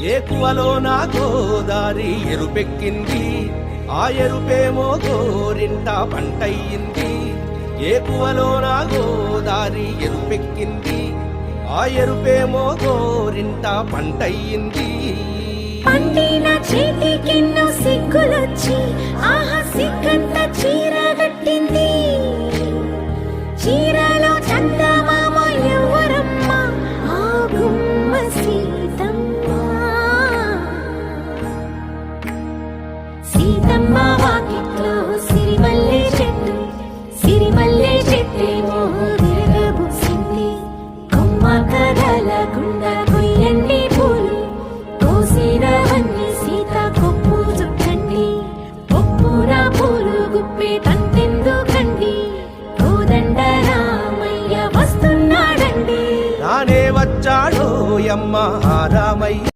ఏకువలో నా గోదారి ఎరుపెక్కింది? ఆ ఎరుపేమో గోరింట పంటయ్యింది. ఏకువలో నా గోదారి ఎరుపెక్కింది? ఆ ఎరుపేమో గోరింట పంటయ్యింది. పండిన సీతమ్మ వాకిట్లో సిరిమల్లె చెట్టు సిరిమల్లె చెట్టేమో తిరగబూసింది కొమ్మ కరల గుండ కొయ్యండి పూలు కోసినవన్నీ సీత కొప్పు చుట్టండి. పప్పుర పూలు గుప్పే తంతెందుకండి కోదండ రామయ్య వస్తున్నాడండి. నానే వచ్చాడు యమ్మ రామయ్య.